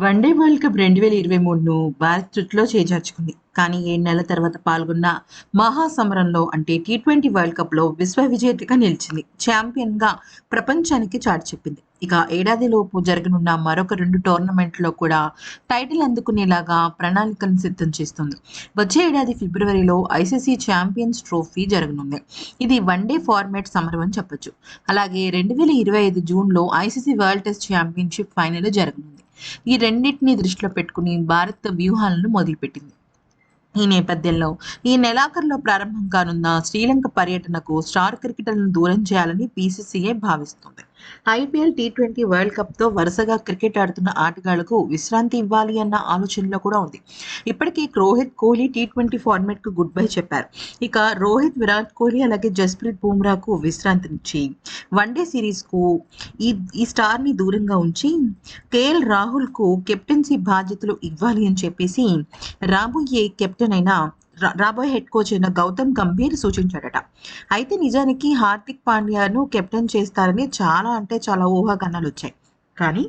One day world cup రెండు వేల ఇరవై మూడును భారత్ జుట్టులో చేజార్చుకుంది. కానీ ఏడు నెలల తర్వాత పాల్గొన్న మహాసమరంలో అంటే టీ ట్వంటీ వరల్డ్ కప్లో విశ్వ విజేతగా నిలిచింది. ఛాంపియన్గా ప్రపంచానికి చాటి చెప్పింది. ఇక ఏడాదిలోపు జరగనున్న మరొక రెండు టోర్నమెంట్లో కూడా టైటిల్ అందుకునేలాగా ప్రణాళికను సిద్ధం చేస్తుంది. వచ్చే ఏడాది ఫిబ్రవరిలో ఐసీసీ ఛాంపియన్స్ ట్రోఫీ జరగనుంది. ఇది వన్డే ఫార్మాట్ సమరం అని చెప్పొచ్చు. అలాగే రెండు వేల ఇరవై ఐదు జూన్లో ICC World Test Championship final జరగనుంది. ఈ రెండింటినీ దృష్టిలో పెట్టుకుని భారత్ వ్యూహాలను మొదలుపెట్టింది. ఈ నేపథ్యంలో ఈ నెలాఖరులో ప్రారంభం కానున్న శ్రీలంక పర్యటనకు స్టార్ క్రికెటర్లను దూరం చేయాలని బీసీసీఐ భావిస్తుంది. ఐపీఎల్ టీ ట్వంటీ వరల్డ్ కప్తో వరుసగా క్రికెట్ ఆడుతున్న ఆటగాళ్ళకు విశ్రాంతి ఇవ్వాలి అన్న ఆలోచనలో కూడా ఉంది. ఇప్పటికీ రోహిత్ కోహ్లీ టీ ట్వంటీ ఫార్మాట్కు గుడ్ బై చెప్పారు. ఇక రోహిత్ విరాట్ కోహ్లీ అలాగే జస్ప్రీత్ బుమ్రాకు విశ్రాంతినిచ్చి వన్డే సిరీస్కు ఈ ఈ స్టార్ని దూరంగా ఉంచి కేఎల్ రాహుల్కు కెప్టెన్సీ బాధ్యతలు ఇవ్వాలి అని చెప్పేసి రాబోయే కెప్టెన్ అయిన రాబోయే హెడ్ కోచ్ అయిన గౌతమ్ గంభీర్ సూచించాడట. అయితే నిజానికి హార్దిక్ పాండ్యాను కెప్టెన్ చేస్తారని చాలా అంటే చాలా ఊహాగానాలు వచ్చాయి కానీ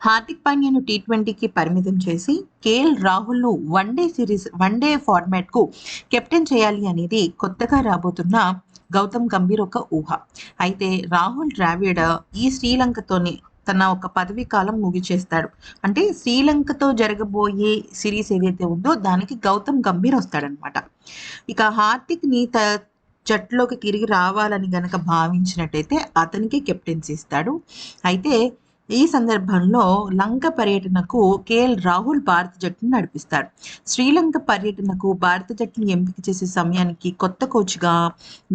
హార్దిక్ పాండ్యాను టీ ట్వంటీకి పరిమితం చేసి KL రాహుల్ను one day series one day ఫార్మాట్కు captain చేయాలి అనేది కొత్తగా రాబోతున్న గౌతమ్ గంభీర్ ఒక ఊహ. అయితే రాహుల్ ద్రావిడ్ ఈ శ్రీలంకతోని తన ఒక పదవీ కాలం ముగిచేస్తాడు. అంటే శ్రీలంకతో జరగబోయే సిరీస్ ఏదైతే ఉందో దానికి గౌతమ్ గంభీర్ వస్తాడనమాట. ఇక హార్దిక్ని త జట్టులోకి తిరిగి రావాలని గనక భావించినట్టయితే అతనికి కెప్టెన్సీ ఇస్తాడు. అయితే ఈ సందర్భంలో లంక పర్యటనకు కేఎల్ రాహుల్ భారత జట్టును నడిపిస్తాడు శ్రీలంక పర్యటనకు భారత జట్టును ఎంపిక చేసే సమయానికి కొత్త కోచ్గా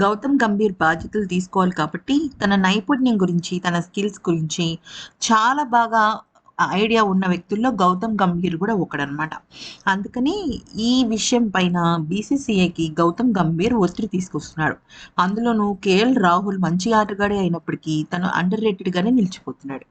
గౌతమ్ గంభీర్ బాధ్యతలు తీసుకోవాలి కాబట్టి తన నైపుణ్యం గురించి తన స్కిల్స్ గురించి చాలా బాగా ఐడియా ఉన్న వ్యక్తుల్లో గౌతమ్ గంభీర్ కూడా ఒకడనమాట అందుకని ఈ విషయం పైన బీసీసీఐకి గౌతమ్ గంభీర్ ఒత్తిడి తీసుకొస్తున్నాడు. అందులోనూ కేఎల్ రాహుల్ మంచి ఆటగాడే అయినప్పటికీ తను అండర్ రేటెడ్గానే నిలిచిపోతున్నాడు.